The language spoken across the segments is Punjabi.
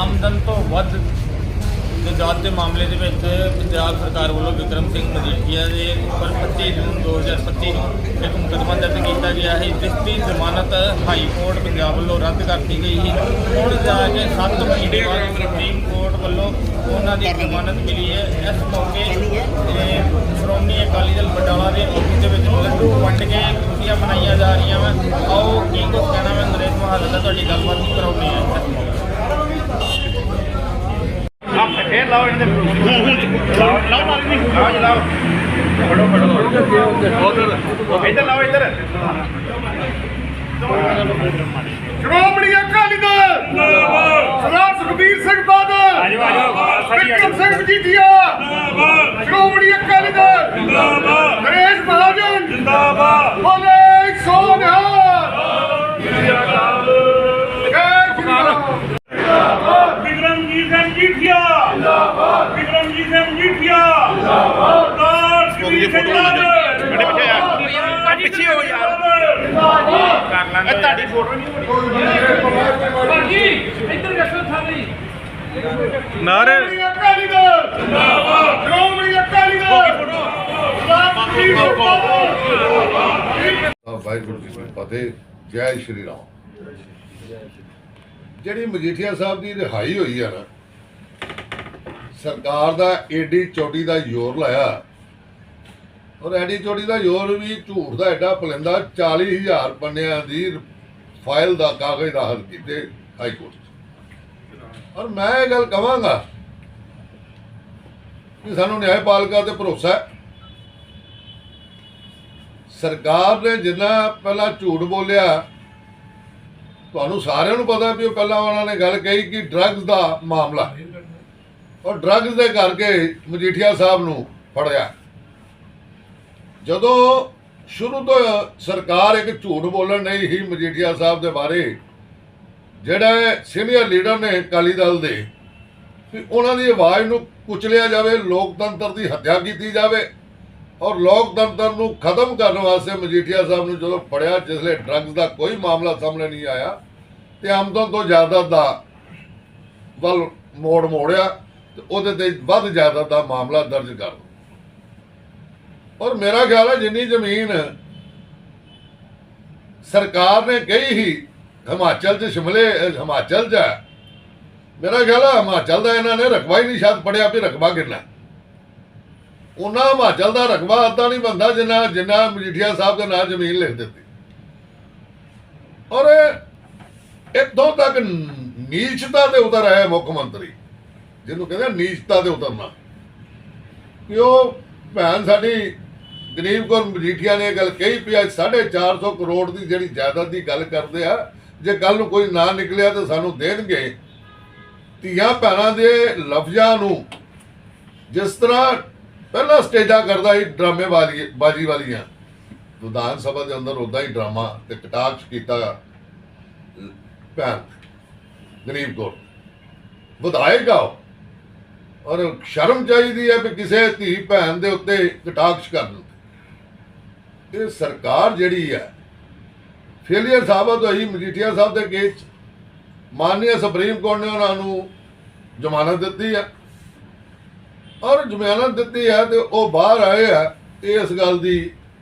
ਆਮਦਨ ਤੋਂ ਵੱਧ ਜਾਤ ਦੇ ਮਾਮਲੇ ਦੇ ਵਿੱਚ ਪੰਜਾਬ ਸਰਕਾਰ ਵੱਲੋਂ ਵਿਕਰਮ ਸਿੰਘ ਮਜੀਠੀਆ ਦੇ ਉੱਪਰ 25 ਜੂਨ 2025 ਨੂੰ ਇੱਕ ਮੁਕੱਦਮਾ ਦਰਜ ਕੀਤਾ ਗਿਆ ਹੈ ਜਿਸ ਦੀ ਜ਼ਮਾਨਤ ਹਾਈ ਕੋਰਟ ਪੰਜਾਬ ਵੱਲੋਂ ਰੱਦ ਕਰਤੀ ਗਈ ਸੀ। ਹੁਣ ਜਾ ਕੇ 7 ਮਹੀਨੇ ਬਾਅਦ ਸੁਪਰੀਮ ਕੋਰਟ ਵੱਲੋਂ ਉਹਨਾਂ ਦੀ ਜ਼ਮਾਨਤ ਮਿਲੀ ਹੈ। ਇਸ ਮੌਕੇ ਸ਼੍ਰੋਮਣੀ ਅਕਾਲੀ ਦਲ ਬਟਾਲਾ ਦੇ ਆਫਿਸ ਦੇ ਵਿੱਚ ਲੱਡੂ ਵੰਡ ਕੇ ਖੁਸ਼ੀਆਂ ਮਨਾਈਆਂ ਜਾ ਰਹੀਆਂ ਵਾ। ਆਓ, ਕੀ ਕੁਝ ਕਹਿਣਾ ਮੈਂ ਨਰੇਸ਼ ਮਹਾਜਨ ਦਾ ਤੁਹਾਡੀ ਗੱਲਬਾਤ ਕਰਾਉਂਦੇ ਹਾਂ। ਫੇਰ ਲਾਓ ਇਹਨਾਂ ਦੇ ਲਾਓ ਲਾਓ ਮਾਰੀ ਨਹੀਂ ਲਾਓ ਜੀ ਲਾਓ ਫੜੋ ਫੜੋ ਇੱਧਰ ਲਾਓ ਇੱਧਰ ਸ਼੍ਰੋਮਣੀ ਅਕਾਲੀ ਦਲ! ਜਿੰਦਾਬਾਦ ਸਰਦਾਰ ਸੁਖਬੀਰ ਸਿੰਘ ਬਾਦਲ! ਆਜੋ ਆਜੋ ਵਿਕਰਮ ਸਿੰਘ ਮਜੀਠੀਆ ਜਿੰਦਾਬਾਦ ਸ਼੍ਰੋਮਣੀ ਅਕਾਲੀ ਦਲ! ਜਿੰਦਾਬਾਦ ਨਰੇਸ਼ ਮਹਾਜਨ! ਜਿੰਦਾਬਾਦ! ਸਰਦਾਰ ਪਿੱਛੇ ਆ ਪਿੱਛੇ ਹੋ ਯਾਰ ਕਰ ਲਾਂਗੇ ਤੁਹਾਡੀ ਫੋਟੋ ਸ਼੍ਰੋਮਣੀ ਅਕਾਲੀ ਦਲ ਜਿੰਦਾਬਾਦ ਸ਼੍ਰੋਮਣੀ ਅਕਾਲੀ ਦਲ ਵਾਹਿਗੁਰੂ ਜੀ ਕੀ ਫਤਿਹ, ਜੈ ਸ਼੍ਰੀ ਰਾਮ। ਜਿਹੜੀ ਮਜੀਠੀਆ ਸਾਹਿਬ ਦੀ ਰਿਹਾਈ ਹੋਈ ਆ ਨਾ, ਸਰਕਾਰ ਦਾ ਏਡੀ ਚੋਟੀ ਦਾ ਜ਼ੋਰ ਲਾਇਆ ਔਰ ਐਡੀ ਚੋਟੀ ਦਾ ਜ਼ੋਰ ਵੀ ਝੂਠ ਦਾ ਐਡਾ ਪਲੰਦਾ 40000 ਪੰਨਿਆਂ ਦੀ ਫਾਈਲ ਦਾ ਕਾਗਜ਼ ਦਾਖਲ ਕੀਤੇ ਹਾਈ ਕੋਰਟ 'ਚ। ਔਰ ਮੈਂ ਇਹ ਗੱਲ ਕਵਾਂਗਾ ਕਿ ਸਾਨੂੰ ਨਿਆਂਪਾਲਿਕਾ ਤੇ ਭਰੋਸਾ ਹੈ। ਸਰਕਾਰ ਨੇ ਜਿੰਨਾ ਪਹਿਲਾਂ ਝੂਠ ਬੋਲਿਆ, ਤੁਹਾਨੂੰ ਸਾਰਿਆਂ ਨੂੰ ਪਤਾ ਵੀ ਉਹ ਪਹਿਲਾਂ ਉਹਨਾਂ ਨੇ ਗੱਲ ਕਹੀ ਕਿ ਡਰੱਗਸ ਦਾ ਮਾਮਲਾ ਔਰ ਡਰੱਗਸ ਦੇ ਕਰਕੇ ਮਜੀਠੀਆ ਸਾਹਿਬ ਨੂੰ ਫੜਿਆ। ਜਦੋਂ ਸ਼ੁਰੂ ਤੋਂ ਸਰਕਾਰ ਇੱਕ ਝੂਠ ਬੋਲਣ ਨਹੀਂ ਹੀ ਮਜੀਠੀਆ ਸਾਹਿਬ ਦੇ ਬਾਰੇ, ਜਿਹੜਾ ਸੀਨੀਅਰ ਲੀਡਰ ਨੇ ਅਕਾਲੀ ਦਲ ਦੇ, ਵੀ ਉਹਨਾਂ ਦੀ ਆਵਾਜ਼ ਨੂੰ ਕੁਚਲਿਆ ਜਾਵੇ, ਲੋਕਤੰਤਰ ਦੀ ਹੱਤਿਆ ਕੀਤੀ ਜਾਵੇ ਔਰ ਲੋਕਤੰਤਰ ਨੂੰ ਖਤਮ ਕਰਨ ਵਾਸਤੇ ਮਜੀਠੀਆ ਸਾਹਿਬ ਨੂੰ ਜਦੋਂ ਫੜਿਆ ਜਿਸਲੇ ਡਰੱਗਸ ਦਾ ਕੋਈ ਮਾਮਲਾ ਸਾਹਮਣੇ ਨਹੀਂ ਆਇਆ, ਤੇ ਆਮਦਨ ਤੋਂ ਜ਼ਿਆਦਾ ਦਾ ਵੱਲ ਮੋੜ ਮੋੜਿਆ, ਤੇ ਉਹਦੇ ਤੇ ਵੱਧ ਜ਼ਿਆਦਾ ਦਾ ਮਾਮਲਾ ਦਰਜ ਕਰ ਦਿਓ ਔਰ ਮੇਰਾ ਖਿਆਲ ਹੈ ਜਿੰਨੀ ਜ਼ਮੀਨ ਸਰਕਾਰ ਨੇ ਕਹੀ ਹੀ ਹਿਮਾਚਲ ਚ ਸ਼ਿਮਲੇ ਹਿਮਾਚਲ ਚ ਹੈ। ਮੇਰਾ ਖਿਆਲ ਹੈ ਹਿਮਾਚਲ ਦਾ ਇਹਨਾਂ ਨੇ ਰਕਬਾ ਹੀ ਨਹੀਂ ਸ਼ਾਇਦ ਪੜਿਆ ਵੀ ਰਕਬਾ ਕਿੰਨਾ ਹੈ। ਉਹਨਾਂ ਹਿਮਾਚਲ ਦਾ ਰਕਬਾ ਅੱਧਾ ਨਹੀਂ ਬੰਦਾ ਜਿੰਨਾ ਜਿੰਨਾ ਮਜੀਠੀਆ ਸਾਹਿਬ ਦੇ ਨਾਂ ਜ਼ਮੀਨ ਲਿਖ ਦਿੱਤੀ ਔਰ ਇੱਥੋਂ ਤੱਕ ਨੀਚਤਾ ਤੇ ਉਤਰ ਆਇਆ ਮੁੱਖ ਮੰਤਰੀ, ਜਿਹਨੂੰ ਕਹਿੰਦੇ ਨੀਚਤਾ ਤੇ ਉਤਰਨਾ ਕਿ ਉਹ ਭੈਣ ਸਾਡੀ ਗਰੀਬ ਕੌਰ ਮਜੀਠੀਆ ਨੇ ਇਹ ਗੱਲ ਕਹੀ ਵੀ ਅੱਜ 450 ਕਰੋੜ ਦੀ ਜਿਹੜੀ ਜਾਇਦਾਦ ਦੀ ਗੱਲ ਕਰਦੇ ਆ, ਜੇ ਕੱਲ ਨੂੰ ਕੋਈ ਨਾ ਨਿਕਲਿਆ ਤਾਂ ਸਾਨੂੰ ਦੇਣਗੇ। ਧੀਆਂ ਭੈਣਾਂ ਦੇ ਲਫ਼ਜ਼ਾਂ ਨੂੰ ਜਿਸ ਤਰ੍ਹਾਂ ਪਹਿਲਾ ਸਟੇਜਾਂ ਕਰਦਾ ਸੀ ਡਰਾਮੇ ਵਾਲੀ ਬਾਜੀ ਵਾਲੀਆਂ, ਵਿਧਾਨ ਸਭਾ ਦੇ ਅੰਦਰ ਉਦਾਂ ਹੀ ਡਰਾਮਾ ਤੇ ਕਟਾਕਸ਼ ਕੀਤਾ ਭੈਣ, ਗਰੀਬ ਕੌਰ। ਵਿਧਾਇਕ ਆ ਉਹ। ਔਰ ਸ਼ਰਮ ਚਾਹੀਦੀ ਹੈ ਵੀ ਕਿਸੇ ਧੀ ਭੈਣ ਦੇ ਉੱਤੇ ਕਟਾਕਸ਼ ਕਰਨ। ਇਹ ਸਰਕਾਰ ਜਿਹੜੀ ਹੈ ਫੇਲੀਅਰ ਸਾਬਤ ਹੋਈ ਮਜੀਠੀਆ ਸਾਹਿਬ ਦੇ ਕੇਸ 'ਚ। ਮਾਨਨੀय ਸੁਪਰੀਮ ਕੋਰਟ ਨੇ ਉਹਨਾਂ ਨੂੰ ਜ਼ਮਾਨਤ ਦਿੱਤੀ ਹੈ। ਔਰ ਜ਼ਮਾਨਤ ਦਿੱਤੀ ਹੈ ਤੇ ਉਹ ਬਾਹਰ ਆਏ ਆ ਇਸ ਗੱਲ ਦੀ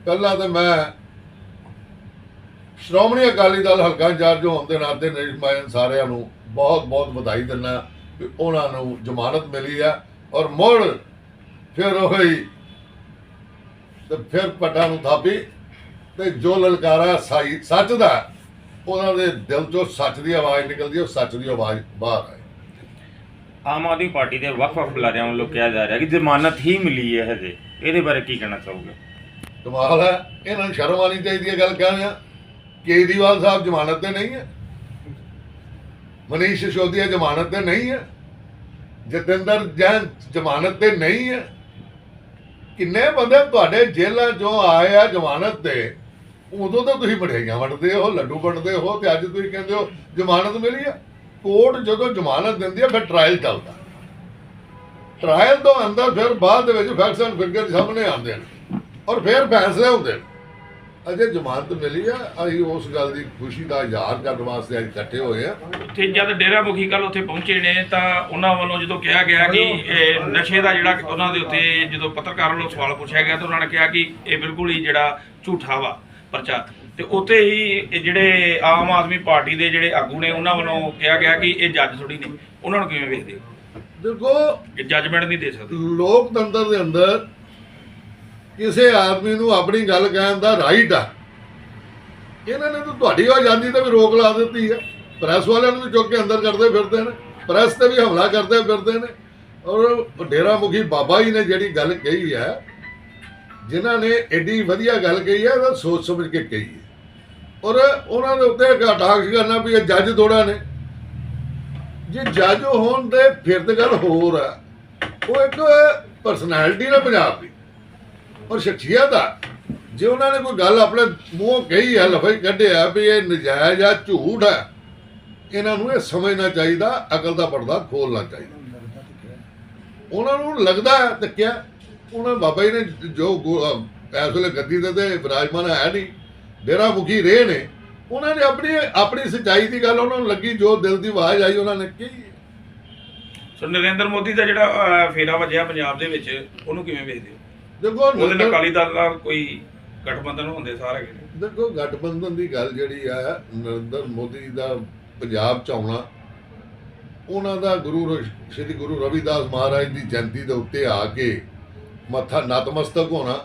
ਪਹਿਲਾਂ ਤਾਂ ਮੈਂ ਸ਼੍ਰੋਮਣੀ ਅਕਾਲੀ ਦਲ ਹਲਕਾ ਇੰਚਾਰਜ ਹੋਣ ਦੇ ਨਾਤੇ ਨਰੇਸ਼ ਸਾਰਿਆਂ ਨੂੰ ਬਹੁਤ ਬਹੁਤ ਵਧਾਈ ਦਿੰਦਾ ਕਿ ਉਹਨਾਂ ਨੂੰ ਜ਼ਮਾਨਤ ਮਿਲੀ ਹੈ। ਔਰ ਮੁੜ ਫਿਰ ਉਹੀ ਤੇ ਫਿਰ ਪਟਾ ਨੂੰ ਥਾਪੀ ਤੇ ਜੋ ਲਲਕਾਰਾ ਸਾਈ ਸੱਚ ਦਾ ਉਹਨਾਂ ਦੇ ਦਿਲ ਚੋਂ ਸੱਚ ਦੀ ਆਵਾਜ਼ ਨਿਕਲਦੀ ਹੈ, ਉਹ ਸੱਚ ਦੀ ਆਵਾਜ਼ ਬਾਹਰ ਆਏ। ਆਮ ਆਦਮੀ ਪਾਰਟੀ ਦੇ ਵੱਖ-ਵੱਖ ਬੁਲਾਰਿਆਂ ਵੱਲੋਂ ਕਿਹਾ ਜਾ ਰਿਹਾ ਕਿ ਜ਼ਮਾਨਤ ਹੀ ਮਿਲੀ ਹੈ ਹਜੇ। ਇਹਦੇ ਬਾਰੇ ਕੀ ਕਹਿਣਾ ਚਾਹੋਗੇ? ਕਮਾਲ ਹੈ। ਇਹਨਾਂ ਨੂੰ ਸ਼ਰਮ ਆਣੀ ਚਾਹੀਦੀ ਹੈ ਗੱਲ ਕਹਿ ਰਿਹਾ ਕੇਜਰੀਵਾਲ ਸਾਹਿਬ ਜ਼ਮਾਨਤ ਤੇ ਨਹੀਂ ਹੈ। ਮਨੀਸ਼ ਸਿਸੋਦੀਆ ਜ਼ਮਾਨਤ ਤੇ ਨਹੀਂ ਹੈ। ਜਤਿੰਦਰ ਜੈਨ ਜ਼ਮਾਨਤ ਤੇ ਨਹੀਂ ਹੈ। ਕਿੰਨੇ ਬੰਦੇ ਤੁਹਾਡੇ ਜੇਲ੍ਹਾਂ ਚੋਂ ਆਏ ਆ ਜ਼ਮਾਨਤ ਤੇ? ਉਦੋਂ ਤਾਂ ਤੁਸੀਂ ਮਠਿਆਈਆਂ ਵੰਡਦੇ ਹੋ, ਲੱਡੂ ਵੰਡਦੇ ਹੋ ਤੇ ਅੱਜ ਤੁਸੀਂ ਕਹਿੰਦੇ ਹੋ ਜ਼ਮਾਨਤ ਮਿਲੀ ਆ। ਕੋਰਟ ਜਦੋਂ ਜ਼ਮਾਨਤ ਦਿੰਦੀ ਆ, ਫਿਰ ਟ੍ਰਾਇਲ ਚੱਲਦਾ। ਟ੍ਰਾਇਲ ਤੋਂ ਅੰਦਰ ਫਿਰ ਬਾਅਦ ਦੇ ਵਿੱਚ ਫੈਕਟਸ ਐਂਡ ਫਿਗਰ ਸਾਹਮਣੇ ਆਉਂਦੇ ਨੇ। ਔਰ ਫਿਰ ਫੈਸਲੇ ਹੁੰਦੇ ਨੇ। ਅਜੇ ਜ਼ਮਾਨਤ ਮਿਲੀ ਆ ਅਸੀਂ ਉਸ ਗੱਲ ਦੀ ਖੁਸ਼ੀ ਦਾ ਇਜ਼ਹਾਰ ਕਰਨ ਵਾਸਤੇ ਅੱਜ ਇਕੱਠੇ ਹੋਏ ਆ। ਉੱਥੇ ਜਦ ਡੇਰਾ ਮੁਖੀ ਕੱਲ ਉੱਥੇ ਪਹੁੰਚੇ ਨੇ ਤਾਂ ਉਹਨਾਂ ਵੱਲੋਂ ਜਦੋਂ ਕਿਹਾ ਗਿਆ ਕਿ ਇਹ ਨਸ਼ੇ ਦਾ ਜਿਹੜਾ ਉਹਨਾਂ ਦੇ ਉੱਤੇ ਜਦੋਂ ਪੱਤਰਕਾਰ ਵੱਲੋਂ ਸਵਾਲ ਪੁੱਛਿਆ ਗਿਆ ਤਾਂ ਉਹਨਾਂ ਨੇ ਕਿਹਾ ਕਿ ਇਹ ਬਿਲਕੁਲ ਹੀ ਜਿਹੜਾ ਝੂਠਾ ਵਾ ਪਰਚਾ ਤੇ ਉੱਥੇ ਹੀ ਜਿਹੜੇ ਆਮ ਆਦਮੀ ਪਾਰਟੀ ਦੇ ਜਿਹੜੇ ਆਗੂ ਨੇ ਉਹਨਾਂ ਵੱਲੋਂ ਕਿਹਾ ਗਿਆ ਕਿ ਇਹ ਜੱਜ ਥੋੜੀ ਨੇ। ਉਹਨਾਂ ਨੂੰ ਕਿਵੇਂ ਵੇਖਦੇ ਹੋ? ਦੇਖੋ ਜੱਜਮੈਂਟ ਨਹੀਂ ਦੇ ਸਕਦੇ। ਲੋਕਤੰਤਰ ਦੇ ਅੰਦਰ ਕਿਸੇ ਆਦਮੀ ਨੂੰ ਆਪਣੀ ਗੱਲ ਕਹਿਣ ਦਾ ਰਾਈਟ ਆ। ਇਹਨਾਂ ਨੇ ਤਾਂ ਤੁਹਾਡੀ ਆਜ਼ਾਦੀ ਤੇ ਵੀ ਰੋਕ ਲਾ ਦਿੱਤੀ ਆ। ਪ੍ਰੈਸ ਵਾਲਿਆਂ ਨੂੰ ਵੀ ਚੁੱਕ ਕੇ ਅੰਦਰ ਕਰਦੇ ਫਿਰਦੇ ਨੇ। ਪ੍ਰੈਸ ਤੇ ਵੀ ਹਮਲਾ ਕਰਦੇ ਫਿਰਦੇ ਨੇ। ਔਰ ਡੇਰਾ ਮੁਖੀ ਬਾਬਾ ਜੀ ਨੇ ਜਿਹੜੀ ਗੱਲ ਕਹੀ ਹੈ ਜਿਨ੍ਹਾਂ ਨੇ ਐਡੀ ਵਧੀਆ ਗੱਲ ਕਹੀ ਹੈ ਉਹ ਸੋਚ ਸਮਝ ਕੇ ਕਹੀ ਹੈ ਔਰ ਉਹਨਾਂ ਦੇ ਉੱਤੇ ਕਟਾਕਸ਼ ਕਰਨਾ ਵੀ ਇਹ ਜੱਜ ਥੋੜਾ ਨੇ। ਜੇ ਜੱਜ ਹੋਣ ਤੇ ਫਿਰ ਤੇ ਗੱਲ ਹੋਰ ਆ। ਉਹ ਇੱਕ ਪਰਸਨੈਲਿਟੀ ਨੇ ਪੰਜਾਬ ਦੀ। ਔਰ ਸ਼ਖਸੀਅਤ ਆ। ਜੇ ਉਹਨਾਂ ਨੇ ਕੋਈ ਗੱਲ ਆਪਣੇ ਮੂੰਹ ਕਹੀ ਹੈ ਲਫ਼ਜ਼ ਕੱਢਿਆ ਵੀ ਇਹ ਨਜਾਇਜ਼ ਆ, ਝੂਠ ਹੈ ਇਹਨਾਂ ਨੂੰ ਇਹ ਸਮਝਣਾ ਚਾਹੀਦਾ, ਅਕਲ ਦਾ ਪਰਦਾ ਖੋਲਣਾ ਚਾਹੀਦਾ। ਉਹਨਾਂ ਨੂੰ ਲੱਗਦਾ ਤੇ ਕਿਆ? ਉਹਨਾਂ ਬਾਬਾ ਜੀ ਨੇ ਜੋ ਗੁ- ਇਸ ਵੇਲੇ ਗੱਦੀ ਦੇ ਤੇ ਵਿਰਾਜਮਾਨ ਹੈ ਨਹੀਂ ਡੇਰਾ ਮੁਖੀ ਰਹੇ ਨੇ, ਉਹਨਾਂ ਨੇ ਆਪਣੀ ਆਪਣੀ ਸੱਚਾਈ ਦੀ ਗੱਲ ਉਹਨਾਂ ਨੂੰ ਲੱਗੀ, ਜੋ ਦਿਲ ਦੀ ਆਵਾਜ਼ ਆਈ ਉਹਨਾਂ ਨੇ ਕਹੀ। ਸੋ ਨਰਿੰਦਰ ਮੋਦੀ ਦਾ ਜਿਹੜਾ ਫੇਰਾ ਵਜਿਆ ਪੰਜਾਬ ਦੇ ਵਿੱਚ, ਉਹਨੂੰ ਕਿਵੇਂ ਵੇਖਦੇ ਹੋ? ਦੇਖੋ ਉਹਦੇ ਨਾਲ ਅਕਾਲੀ ਦਲ ਨਾਲ ਕੋਈ ਗਠਬੰਧਨ ਹੁੰਦੇ ਸਾਰੇ ਦੇਖੋ ਗਠਬੰਧਨ ਦੀ ਗੱਲ ਜਿਹੜੀ ਆ ਨਰਿੰਦਰ ਮੋਦੀ ਦਾ ਪੰਜਾਬ ਚ ਆਉਣਾ ਉਹਨਾਂ ਦਾ ਗੁਰੂ ਸ਼੍ਰੀ ਗੁਰੂ ਰਵਿਦਾਸ ਮਹਾਰਾਜ ਦੀ ਜਯੰਤੀ ਦੇ ਉੱਤੇ ਆ ਕੇ ਮੱਥਾ ਨਤਮਸਤਕ ਹੋਣਾ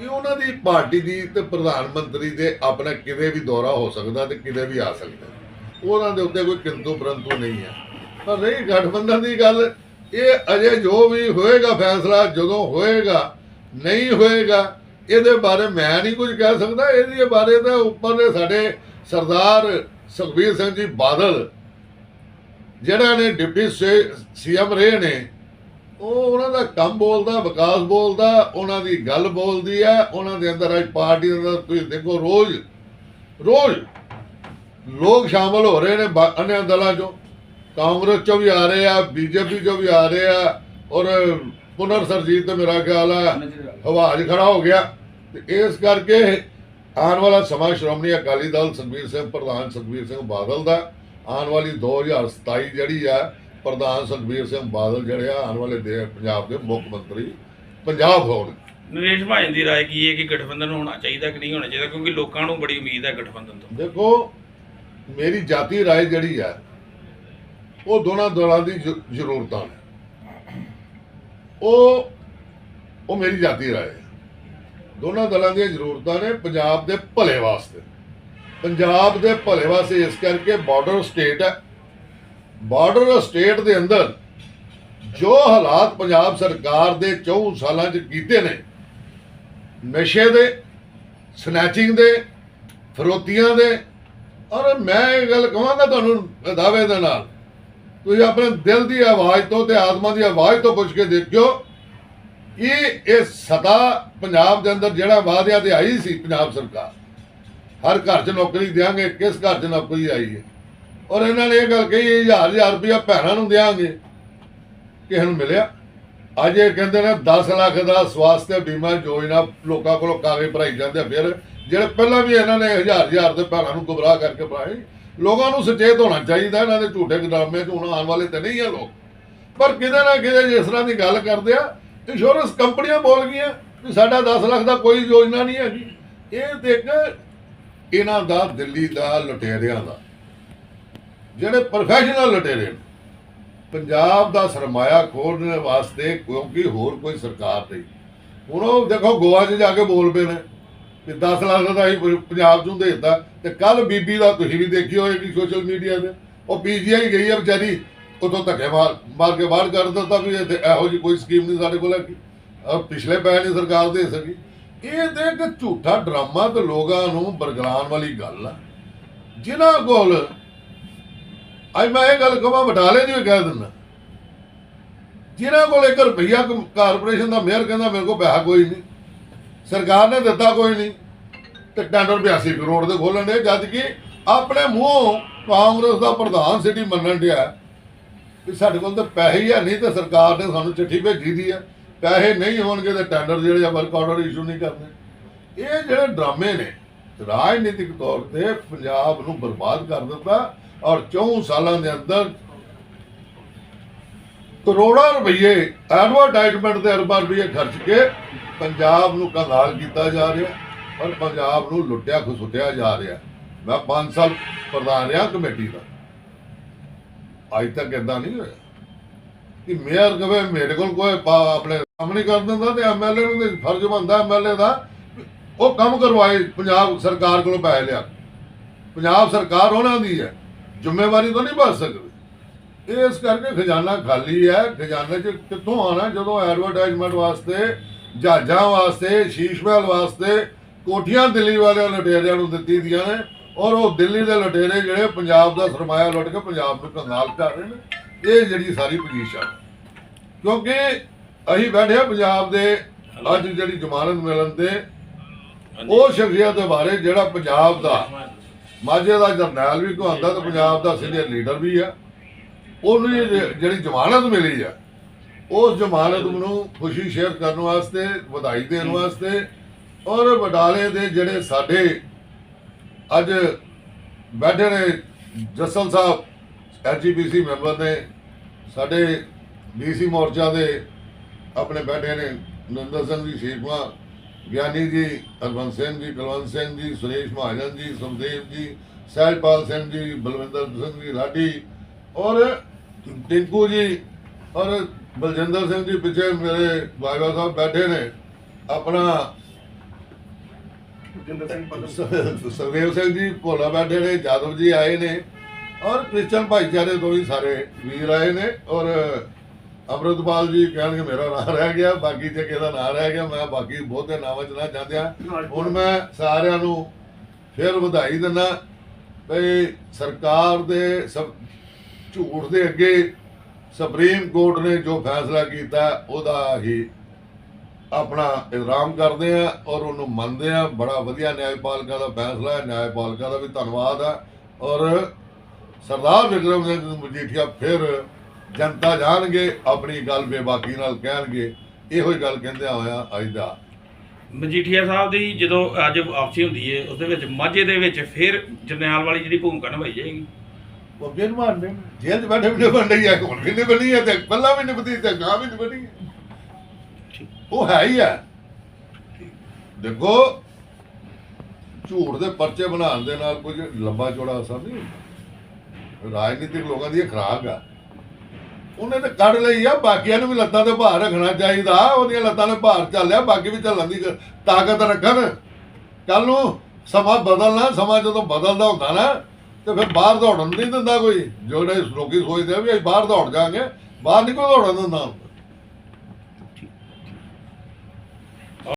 ਇਹ ਉਹਨਾਂ ਦੀ ਪਾਰਟੀ ਦੀ ਤੇ ਪ੍ਰਧਾਨ ਮੰਤਰੀ ਦੇ ਆਪਣਾ ਕਿਤੇ ਵੀ ਦੌਰਾ ਹੋ ਸਕਦਾ ਤੇ ਕਿਤੇ ਵੀ ਆ ਸਕਦਾ। ਉਹਨਾਂ ਦੇ ਉੱਤੇ ਕੋਈ ਕਿੰਤੂ ਪਰੰਤੂ ਨਹੀਂ ਹੈ ਪਰ ਨਹੀਂ ਗਠਬੰਧਨ ਦੀ ਗੱਲ ਇਹ ਅਜੇ ਜੋ ਵੀ ਹੋਏਗਾ ਫੈਸਲਾ, ਜਦੋਂ ਹੋਏਗਾ, ਨਹੀਂ ਹੋਏਗਾ, ਇਹਦੇ ਬਾਰੇ ਮੈਂ ਨਹੀਂ ਕੁਝ ਕਹਿ ਸਕਦਾ। ਇਹਦੇ ਬਾਰੇ ਤਾਂ ਉੱਪਰ ਦੇ ਸਾਡੇ ਸਰਦਾਰ ਸੁਖਬੀਰ ਸਿੰਘ ਜੀ ਬਾਦਲ, ਜਿਹੜਾ ਨੇ ਡਿਪਟੀ ਸੀਐਮ ਰਹੇ ਨੇ, ਉਹ ਉਹਨਾਂ ਦਾ ਕੰਮ ਬੋਲਦਾ, ਵਿਕਾਸ ਬੋਲਦਾ, ਉਹਨਾਂ ਦੀ ਗੱਲ ਬੋਲਦੀ ਹੈ, ਉਹਨਾਂ ਦੇ ਅੰਦਰ ਅੱਜ ਪਾਰਟੀ ਦੇ ਅੰਦਰ ਤੁਸੀਂ ਦੇਖੋ ਰੋਜ਼ ਰੋਜ਼ ਲੋਕ ਸ਼ਾਮਲ ਹੋ ਰਹੇ ਨੇ ਅਨਿਆਂ ਦਲਾਂ 'ਚੋਂ। ਕਾਂਗਰਸ ਚੋਂ ਵੀ ਆ ਰਹੇ ਆ ਬੀਜੇਪੀ ਚੋਂ ਵੀ ਆ ਰਹੇ ਆ ਔਰ ਪੁਨਰ ਸਰਜੀਤ ਤੇ ਮੇਰਾ ਖਿਆਲ ਹੈ ਹਵਾਜ ਖੜਾ ਹੋ ਗਿਆ। ਤੇ ਇਸ ਕਰਕੇ ਆਉਣ ਵਾਲਾ ਸਮਾਂ ਸ਼੍ਰੋਮਣੀ ਅਕਾਲੀ ਦਲ ਸੁਖਬੀਰ ਸਿੰਘ ਪ੍ਰਧਾਨ ਸੁਖਬੀਰ ਸਿੰਘ ਬਾਦਲ ਦਾ। ਆਉਣ ਵਾਲੀ 2027 ਜਿਹੜੀ ਆ ਪ੍ਰਧਾਨ ਸੁਖਬੀਰ ਸਿੰਘ ਬਾਦਲ ਜਿਹੜੇ ਆ ਆਉਣ ਵਾਲੇ ਦੇ ਪੰਜਾਬ ਦੇ ਮੁੱਖ ਮੰਤਰੀ ਪੰਜਾਬ ਹੋਣ। ਨਰੇਸ਼ ਭਾਈ ਦੀ ਰਾਏ ਕੀ ਹੈ ਕਿ ਗਠਬੰਧਨ ਹੋਣਾ ਚਾਹੀਦਾ ਕਿ ਨਹੀਂ ਹੋਣਾ ਚਾਹੀਦਾ? ਕਿਉਂਕਿ ਲੋਕਾਂ ਨੂੰ ਬੜੀ ਉਮੀਦ ਹੈ ਗਠਬੰਧਨ ਤੋਂ। ਦੇਖੋ ਮੇਰੀ ਜਾਤੀ ਰਾਏ ਜਿਹੜੀ ਆ ਉਹ ਦੋਨਾਂ ਦਲਾਂ ਦੀ ਜ਼- ਜ਼ਰੂਰਤਾਂ ਨੇ। ਉਹ ਉਹ ਮੇਰੀ ਜਾਤੀ ਰਾਏ ਹੈ। ਦੋਨਾਂ ਦਲਾਂ ਦੀਆਂ ਜ਼ਰੂਰਤਾਂ ਨੇ ਪੰਜਾਬ ਦੇ ਭਲੇ ਵਾਸਤੇ। ਪੰਜਾਬ ਦੇ ਭਲੇ ਵਾਸਤੇ ਇਸ ਕਰਕੇ ਬਾਰਡਰ ਸਟੇਟ ਹੈ। ਬਾਰਡਰ ਸਟੇਟ ਦੇ ਅੰਦਰ ਜੋ ਹਾਲਾਤ ਪੰਜਾਬ ਸਰਕਾਰ ਦੇ 4 ਸਾਲਾਂ 'ਚ ਕੀਤੇ ਨੇ, ਨਸ਼ੇ ਦੇ ਸਨੈਚਿੰਗ ਦੇ, ਫਰੋਤੀਆਂ ਦੇ, ਔਰ ਮੈਂ ਇਹ ਗੱਲ ਕਹਾਂਗਾ ਤੁਹਾਨੂੰ, ਦਾਅਵੇ ਦੇ ਨਾਲ ਤੁਸੀਂ ਆਪਣੇ ਦਿਲ ਦੀ ਆਵਾਜ਼ ਤੋਂ ਤੇ ਆਤਮਾ ਦੀ ਆਵਾਜ਼ ਤੋਂ ਪੁੱਛ ਕੇ ਦੇਖਿਓ। ਕਿ ਇਹ ਸਦਾ ਪੰਜਾਬ ਦੇ ਅੰਦਰ ਜਿਹੜਾ ਵਾਅਦਿਆਂ ਤੇ ਆਈ ਸੀ ਪੰਜਾਬ ਸਰਕਾਰ। ਹਰ ਘਰ 'ਚ ਨੌਕਰੀ ਦਿਆਂਗੇ, ਕਿਸ ਘਰ 'ਚ ਨੌਕਰੀ ਆਈ ਹੈ ਔਰ ਇਹਨਾਂ ਨੇ ਇਹ ਗੱਲ ਕਹੀ ਹਜ਼ਾਰ ਹਜ਼ਾਰ ਰੁਪਇਆ ਭੈਣਾਂ ਨੂੰ ਦਿਆਂਗੇ। ਕਿਸੇ ਨੂੰ ਮਿਲਿਆ? ਅੱਜ ਇਹ ਕਹਿੰਦੇ ਨੇ 10 ਲੱਖ ਦਾ ਸਵਾਸਥ ਬੀਮਾ ਯੋਜਨਾ ਲੋਕਾਂ ਕੋਲੋਂ ਕਾਗਜ਼ ਭਰਾਈ ਜਾਂਦੇ ਆ। ਫਿਰ ਜਿਹੜੇ ਪਹਿਲਾਂ ਵੀ ਇਹਨਾਂ ਨੇ ਹਜ਼ਾਰ ਹਜ਼ਾਰ ਦੇ ਭੈਣਾਂ ਨੂੰ ਗੁੰਮਰਾਹ ਕਰਕੇ ਭਰਾਏ ਲੋਕਾਂ ਨੂੰ ਸੁਚੇਤ ਹੋਣਾ ਚਾਹੀਦਾ, ਇਹਨਾਂ ਦੇ ਝੂਠੇ ਡਰਾਮੇ 'ਚ ਹੁਣ ਆਉਣ ਵਾਲੇ ਤਾਂ ਨਹੀਂ ਆ ਲੋਕ। ਪਰ ਕਿਤੇ ਨਾ ਕਿਤੇ ਜਿਸ ਤਰ੍ਹਾਂ ਦੀ ਗੱਲ ਕਰਦੇ ਆ ਇੰਸ਼ੋਰੈਂਸ ਕੰਪਨੀਆਂ ਬੋਲ ਗਈਆਂ ਵੀ ਸਾਡਾ 10 ਲੱਖ ਦਾ ਕੋਈ ਯੋਜਨਾ ਨਹੀਂ ਹੈਗੀ। ਇਹ ਦੇਖ ਇਹਨਾਂ ਦਾ ਦਿੱਲੀ ਦਾ ਲੁਟੇਰਿਆਂ ਦਾ, ਜਿਹੜੇ ਪ੍ਰੋਫੈਸ਼ਨਲ ਲੁਟੇਰੇ ਨੇ। ਪੰਜਾਬ ਦਾ ਸਰਮਾਇਆ ਖੋਲਣ ਵਾਸਤੇ ਕਿਉਂਕਿ ਹੋਰ ਕੋਈ ਸਰਕਾਰ ਨਹੀਂ। ਹੁਣ ਉਹ ਦੇਖੋ ਗੋਆ 'ਚ ਜਾ ਕੇ ਬੋਲ ਪਏ ਨੇ। ਕਿ 10 ਲੱਖ ਦਾ ਅਸੀਂ ਪੰਜਾਬ ਨੂੰ ਦੇ ਦਿੱਤਾ। ਤੇ ਕੱਲ ਬੀਬੀ ਦਾ ਤੁਸੀਂ ਵੀ ਦੇਖੀ ਹੋਏਗੀ ਸੋਸ਼ਲ ਮੀਡੀਆ ਤੇ। ਉਹ ਪੀਜੀਆਈ ਗਈ ਆ ਵਿਚਾਰੀ ਉਦੋਂ ਧੱਕੇ ਮਾਰ ਮਾਰ ਕੇ ਬਾਹਰ ਕਰ ਦਿੱਤਾ ਵੀ ਇੱਥੇ ਇਹੋ ਜਿਹੀ ਕੋਈ ਸਕੀਮ ਨਹੀਂ ਸਾਡੇ ਕੋਲ ਹੈਗੀ। ਪਿਛਲੇ ਪੈਸੇ ਨਹੀਂ ਸਰਕਾਰ ਦੇ ਸਕੀ। ਇਹ ਤੇ ਇੱਕ ਝੂਠਾ ਡਰਾਮਾ ਤੇ ਲੋਕਾਂ ਨੂੰ ਬਰਗਲਾਉਣ ਵਾਲੀ ਗੱਲ ਆ। ਜਿਨ੍ਹਾਂ ਕੋਲ, ਅੱਜ ਮੈਂ ਇਹ ਗੱਲ ਕਹਾਂ, ਬਟਾਲੇ ਦੀ ਵੀ ਕਹਿ ਦਿੰਦਾ। ਜਿਨ੍ਹਾਂ ਕੋਲ 1 ਰੁਪਈਆ ਕਾਰਪੋਰੇਸ਼ਨ ਦਾ ਮੇਅਰ ਕਹਿੰਦਾ, ਮੇਰੇ ਕੋਲ ਪੈਸਾ ਕੋਈ ਨਹੀਂ। ਸਰਕਾਰ ਨੇ ਦਿੱਤਾ ਕੋਈ ਨਹੀਂ। ਤੇ ਟੈਂਡਰ 82 ਕਰੋੜ ਦੇ ਖੋਲਣ ਦੇ ਜਦ ਕਿ ਆਪਣੇ ਮੂੰਹੋਂ ਕਾਂਗਰਸ ਦਾ ਪ੍ਰਧਾਨ ਸਿਟੀ ਮੰਨਣ ਡਿਆ ਕਿ ਸਾਡੇ ਕੋਲ ਤਾਂ ਪੈਸੇ ਹੀ ਹੈ ਨਹੀਂ ਤੇ ਸਰਕਾਰ ਨੇ ਸਾਨੂੰ ਚਿੱਠੀ ਭੇਜੀ ਦੀ ਹੈ। ਪੈਸੇ ਨਹੀਂ ਹੋਣਗੇ ਤਾਂ ਟੈਂਡਰ ਜਿਹੜੇ ਆ ਵਰਕ ਆਰਡਰ ਇਸ਼ੂ ਨਹੀਂ ਕਰਨੇ। ਇਹ ਜਿਹੜੇ ਡਰਾਮੇ ਨੇ, ਰਾਜਨੀਤਿਕ ਤੌਰ ਤੇ ਪੰਜਾਬ ਨੂੰ ਬਰਬਾਦ ਕਰ ਦਿੱਤਾ ਔਰ 4 ਸਾਲਾਂ ਦੇ ਅੰਦਰ ਕਰੋੜਾਂ ਰੁਪਏ ਐਡਵਰਟਾਈਜ਼ਮੈਂਟ ਤੇ ਅਰਬਾਂ ਰੁਪਏ ਖਰਚ ਕੇ ਪੰਜਾਬ ਨੂੰ ਕੰਗਾਲ ਕੀਤਾ ਜਾ ਰਿਹਾ, ਪਰ ਪੰਜਾਬ ਨੂੰ ਲੁੱਟਿਆ ਖਸੁੱਟਿਆ ਜਾ ਰਿਹਾ। ਮੈਂ 5 ਸਾਲ ਪ੍ਰਧਾਨ ਰਿਹਾ ਕਮੇਟੀ ਦਾ। ਅੱਜ ਤੱਕ ਇਦਾਂ ਨਹੀਂ ਹੋਇਆ। ਕਿ ਮੇਅਰ ਕਵੇ ਮੇਰੇ ਕੋਲ ਕੋਈ ਆਪਣੇ ਕੰਮ ਨਹੀਂ ਕਰ ਦਿੰਦਾ ਤੇ ਐਮਐਲਏ ਨੂੰ ਤੇ ਫਰਜ਼ ਬਣਦਾ ਐਮਐਲਏ ਦਾ, ਉਹ ਕੰਮ ਕਰਵਾਏ, ਪੰਜਾਬ ਸਰਕਾਰ ਕੋਲੋਂ ਪੈਸੇ ਲਿਆ। ਪੰਜਾਬ ਸਰਕਾਰ ਉਹਨਾਂ ਦੀ ਹੈ। ਜ਼ਿੰਮੇਵਾਰੀ ਤਾਂ ਨਹੀਂ ਭਰ ਸਕਦੀ। ਇਸ ਕਰਕੇ ਖਜ਼ਾਨਾ ਖਾਲੀ ਹੈ। ਖਜ਼ਾਨੇ 'ਚ ਕਿੱਥੋਂ ਆਣਾ ਜਦੋਂ ਐਡਵਰਟਾਈਜ਼ਮੈਂਟ ਵਾਸਤੇ ਜਹਾਜ਼ਾਂ ਵਾਸਤੇ ਸ਼ੀਸ਼ ਮਹਿਲ ਵਾਸਤੇ ਕੋਠੀਆਂ ਦਿੱਲੀ ਵਾਲਿਆਂ ਲੁਟੇਰਿਆਂ ਨੂੰ ਦਿੱਤੀ ਦੀਆਂ ਨੇ ਔਰ ਉਹ ਦਿੱਲੀ ਦੇ ਲੁਟੇਰੇ ਜਿਹੜੇ ਪੰਜਾਬ ਦਾ ਸਰਮਾਇਆ ਲੁੱਟ ਕੇ ਪੰਜਾਬ ਨੂੰ ਕੰਗਾਲ ਕਰ ਰਹੇ ਨੇ ਇਹ ਜਿਹੜੀ ਸਾਰੀ ਪੋਜੀਸ਼ਨ ਕਿਉਂਕਿ ਅਸੀਂ ਬੈਠੇ ਪੰਜਾਬ ਦੇ ਅੱਜ ਜਿਹੜੀ ਜ਼ਮਾਨਤ ਮਿਲਣ ਤੇ ਉਹ ਸ਼ਖਸੀਅਤ ਦੇ ਬਾਰੇ ਜਿਹੜਾ ਪੰਜਾਬ ਦਾ ਮਾਝੇ ਦਾ ਜਰਨੈਲ ਵੀ ਕਹਾਂਦਾ ਤੇ ਪੰਜਾਬ ਦਾ ਸੀਨੀਅਰ ਲੀਡਰ ਵੀ ਆ ਉਹਨੂੰ ਜਿਹੜੀ ਜ਼ਮਾਨਤ ਮਿਲੀ ਆ ਉਸ ਜ਼ਮਾਨਤ ਨੂੰ ਖੁਸ਼ੀ ਸ਼ੇਅਰ ਕਰਨ ਵਾਸਤੇ ਵਧਾਈ ਦੇਣ ਵਾਸਤੇ ਔਰ ਵਡਾਲੇ ਦੇ ਜਿਹੜੇ ਸਾਡੇ ਅੱਜ ਬੈਠੇ ਨੇ ਜਸਲ ਸਾਹਿਬ ਐਚਜੀਪੀਸੀ ਮੈਂਬਰ ਨੇ ਸਾਡੇ ਡੀਸੀ ਮੋਰਚਾ ਦੇ ਆਪਣੇ ਬੈਠੇ ਨੇ ਨੰਦਰ ਸਿੰਘ ਜੀ ਸ਼ੇਖਵਾ ਗਿਆਨੀ ਜੀ ਹਰਬੰਸ ਸਿੰਘ ਜੀ ਕੁਲਵੰਤ ਸਿੰਘ ਜੀ ਸੁਰੇਸ਼ ਮਹਾਜਨ ਜੀ ਸੁਖਦੇਵ ਜੀ ਸਹਿਜਪਾਲ ਸਿੰਘ ਜੀ ਬਲਵਿੰਦਰ ਸਿੰਘ ਜੀ ਲਾਡੀ ਔਰ ਟਿੰਕੂ ਜੀ ਔਰ ਬਲਜਿੰਦਰ ਸਿੰਘ ਜੀ ਪਿੱਛੇ ਮੇਰੇ ਬਾਬਾ ਸਾਹਿਬ ਬੈਠੇ ਨੇ। ਆਪਣਾ ਸੁਖਦੇਵ ਸਿੰਘ ਜੀ ਭੋਲਾ ਬੈਠੇ ਨੇ ਜਾਦਵ ਜੀ ਆਏ ਨੇ ਔਰ ਕ੍ਰਿਸਚਨ ਭਾਈਚਾਰੇ ਤੋਂ ਵੀ ਸਾਰੇ ਵੀਰ ਆਏ ਨੇ ਔਰ ਅਮਰਤਪਾਲ ਜੀ ਕਹਿਣਗੇ ਮੇਰਾ ਨਾਮ ਰਹਿ ਗਿਆ ਬਾਕੀ ਜੇ ਕਿਸੇ ਦਾ ਨਾਮ ਰਹਿ ਗਿਆ ਮੈਂ ਬਾਕੀ ਬਹੁਤੇ ਨਾਵਾਂ ਚ ਨਾ ਜਾਂਦਿਆ। ਹੁਣ ਮੈਂ ਸਾਰਿਆਂ ਨੂੰ ਫਿਰ ਵਧਾਈ ਦਿੰਦਾ ਵੀ ਸਰਕਾਰ ਦੇ ਸਭ ਝੂਠ ਦੇ ਅੱਗੇ ਸੁਪਰੀਮ ਕੋਰਟ ਨੇ ਜੋ ਫੈਸਲਾ ਕੀਤਾ, ਉਹਦਾ ਹੀ ਆਪਣਾ ਇਤਰਾਮ ਕਰਦੇ ਆ ਔਰ ਉਹਨੂੰ ਮੰਨਦੇ ਆ। ਬੜਾ ਵਧੀਆ ਨਿਆਂਪਾਲਿਕਾ ਦਾ ਫੈਸਲਾ ਹੈ। ਨਿਆਂਪਾਲਿਕਾ ਦਾ ਵੀ ਧੰਨਵਾਦ ਆ। ਔਰ ਸਰਦਾਰ ਵਿਕਰਮ ਸਿੰਘ ਮਜੀਠੀਆ ਫਿਰ ਜਨਤਾ ਜਾਣਗੇ, ਆਪਣੀ ਗੱਲ ਬੇਬਾਕੀ ਨਾਲ ਕਹਿਣਗੇ। ਇਹੋ ਹੀ ਗੱਲ ਕਹਿੰਦਿਆਂ ਹੋਇਆ ਅੱਜ ਦਾ ਮਜੀਠੀਆ ਸਾਹਿਬ ਦੀ ਜਦੋਂ ਅੱਜ ਵਾਪਸੀ ਹੁੰਦੀ ਹੈ ਉਸ ਦੇ ਵਿੱਚ ਮਾਝੇ ਦੇ ਵਿੱਚ ਫਿਰ ਜਰਨੈਲ ਵਾਲੀ ਜਿਹੜੀ ਭੂਮਿਕਾ ਨਿਭਾਈ ਜਾਏਗੀ। ਜੇਲ੍ਹ 'ਚ ਬੈਠੇ ਬੈਠੇ ਬਣ ਰਹੀ ਹੈ ਹੁਣ ਵੀ ਨਹੀਂ ਬਣੀ ਹੈ ਤੇ ਪਹਿਲਾਂ ਵੀ ਨਹੀਂ ਬਣੀ ਤੇ ਗਾਂ ਵੀ ਨਹੀਂ ਬਣੀ। ਹੈ। ਉਹ ਹੈ ਹੀ ਹੈ। ਦੇਖੋ ਝੂਠ ਦੇ ਪਰਚੇ ਬਣਾਉਣ ਦੇ ਨਾਲ ਕੁਝ ਲੰਬਾ ਚੌੜਾ ਅਸਰ ਨਹੀਂ ਹੁੰਦਾ। ਰਾਜਨੀਤਿਕ ਲੋਕਾਂ ਦੀ ਇਹ ਖਰਾਕ ਆ। ਉਹਨੇ ਤੇ ਕੱਢ ਲਈ ਆ ਬਾਕੀਆਂ ਨੂੰ ਵੀ ਲੱਤਾਂ ਤੇ ਭਾਰ ਰੱਖਣਾ ਚਾਹੀਦਾ। ਉਹਦੀਆਂ ਲੱਤਾਂ ਨੇ ਭਾਰ ਚੱਲਿਆ ਬਾਕੀ ਵੀ ਚੱਲਣ ਦੀ ਤਾਕਤ ਰੱਖਣ। ਕੱਲ ਨੂੰ ਸਮਾਂ ਬਦਲਣਾ ਸਮਾਂ ਜਦੋਂ ਬਦਲਦਾ ਹੁੰਦਾ ਨਾ ਤੇ ਫਿਰ ਬਾਹਰ ਦੌੜਨ ਨਹੀਂ ਦਿੰਦਾ ਕੋਈ। ਜਿਹੜੇ ਲੋਕੀ ਸੋਚਦੇ ਆ ਵੀ ਅਸੀਂ ਬਾਹਰ ਦੌੜ ਜਾਾਂਗੇ ਬਾਹਰ ਨਹੀਂ ਕੋਈ ਦੌੜਨ ਦਿੰਦਾ